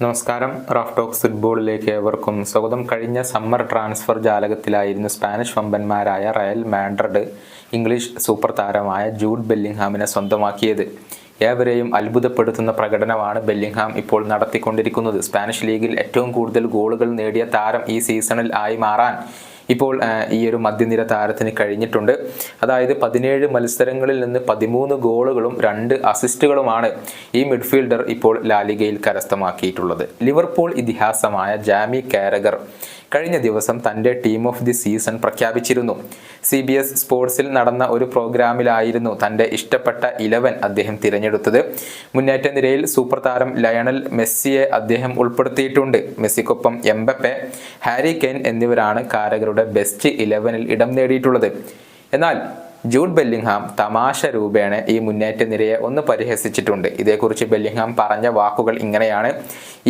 നമസ്കാരം. Raf talks ഫുട്ബോളിലേക്ക് ഏവർക്കും സ്വാഗതം. കഴിഞ്ഞ സമ്മർ ട്രാൻസ്ഫർ ജാലകത്തിലായിരുന്നു സ്പാനിഷ് വമ്പന്മാരായ റയൽ മാൻഡ്രഡ് ഇംഗ്ലീഷ് സൂപ്പർ താരമായ ജൂഡ് ബെല്ലിംഗ്ഹാമിനെ സ്വന്തമാക്കിയത്. ഏവരെയും അത്ഭുതപ്പെടുത്തുന്ന പ്രകടനമാണ് ബെല്ലിംഗ്ഹാം ഇപ്പോൾ നടത്തിക്കൊണ്ടിരിക്കുന്നത്. സ്പാനിഷ് ലീഗിൽ ഏറ്റവും കൂടുതൽ ഗോളുകൾ നേടിയ താരം ഈ സീസണിൽ ആയി മാറാൻ ഇപ്പോൾ ഈ ഒരു മധ്യനിര താരത്തിന് കഴിഞ്ഞിട്ടുണ്ട്. അതായത് പതിനേഴ് മത്സരങ്ങളിൽ നിന്ന് പതിമൂന്ന് ഗോളുകളും രണ്ട് അസിസ്റ്റുകളുമാണ് ഈ മിഡ്ഫീൽഡർ ഇപ്പോൾ ലാലിഗയിൽ കരസ്ഥമാക്കിയിട്ടുള്ളത്. ലിവർപൂൾ ഇതിഹാസമായ ജാമി കാരഗർ കഴിഞ്ഞ ദിവസം തന്റെ ടീം ഓഫ് ദി സീസൺ പ്രഖ്യാപിച്ചിരുന്നു. സി ബി എസ് സ്പോർട്സിൽ നടന്ന ഒരു പ്രോഗ്രാമിലായിരുന്നു തന്റെ ഇഷ്ടപ്പെട്ട ഇലവൻ അദ്ദേഹം തിരഞ്ഞെടുത്തത്. മുന്നേറ്റ നിരയിൽ സൂപ്പർ താരം ലയണൽ മെസ്സിയെ അദ്ദേഹം ഉൾപ്പെടുത്തിയിട്ടുണ്ട്. മെസ്സിക്കൊപ്പം എംബപ്പെ ഹാരി കെയ്ൻ എന്നിവരാണ് കാരകരുടെ ബെസ്റ്റ് ഇലവനിൽ ഇടം നേടിയിട്ടുള്ളത്. എന്നാൽ ജൂഡ് ബെല്ലിംഗ്ഹാം തമാശ രൂപേണ ഈ മുന്നേറ്റ നിരയെ ഒന്ന് പരിഹസിച്ചിട്ടുണ്ട്. ഇതേക്കുറിച്ച് ബെല്ലിംഗ്ഹാം പറഞ്ഞ വാക്കുകൾ ഇങ്ങനെയാണ്.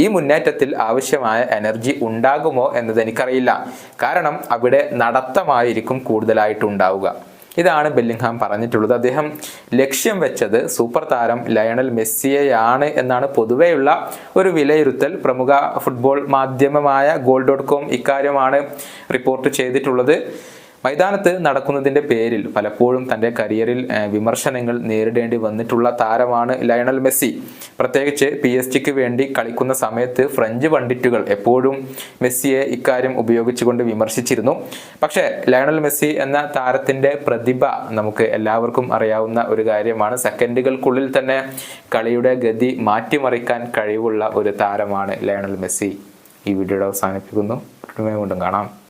ഈ മുന്നേറ്റത്തിൽ ആവശ്യമായ എനർജി ഉണ്ടാകുമോ എന്നത് എനിക്കറിയില്ല. കാരണം അവിടെ നടത്തമായിരിക്കും കൂടുതലായിട്ടുണ്ടാവുക. ഇതാണ് ബെല്ലിംഗ്ഹാം പറഞ്ഞിട്ടുള്ളത്. അദ്ദേഹം ലക്ഷ്യം വെച്ചത് സൂപ്പർ താരം ലയണൽ മെസ്സിയെയാണ് എന്നാണ്. പൊതുവെയുള്ള ഒരു വിലയിരുത്തൽ പ്രമുഖ ഫുട്ബോൾ മാധ്യമമായ ഗോൾ ഡോട്ട് കോം ഇക്കാര്യമാണ് റിപ്പോർട്ട് ചെയ്തിട്ടുള്ളത്. മൈതാനത്ത് നടക്കുന്നതിന്റെ പേരിൽ പലപ്പോഴും തന്റെ കരിയറിൽ വിമർശനങ്ങൾ നേരിടേണ്ടി വന്നിട്ടുള്ള താരമാണ് ലയണൽ മെസ്സി. പ്രത്യേകിച്ച് പി എസ് ജിക്ക് വേണ്ടി കളിക്കുന്ന സമയത്ത് ഫ്രഞ്ച് പണ്ഡിറ്റുകൾ എപ്പോഴും മെസ്സിയെ ഇക്കാര്യം ഉപയോഗിച്ചുകൊണ്ട് വിമർശിച്ചിരുന്നു. പക്ഷേ ലയണൽ മെസ്സി എന്ന താരത്തിന്റെ പ്രതിഭ നമുക്ക് എല്ലാവർക്കും അറിയാവുന്ന ഒരു കാര്യമാണ്. സെക്കൻഡുകൾക്കുള്ളിൽ തന്നെ കളിയുടെ ഗതി മാറ്റിമറിക്കാൻ കഴിവുള്ള ഒരു താരമാണ് ലയണൽ മെസ്സി. ഈ വീഡിയോയുടെ അവസാനിപ്പിക്കുന്നു. വീണ്ടും കാണാം.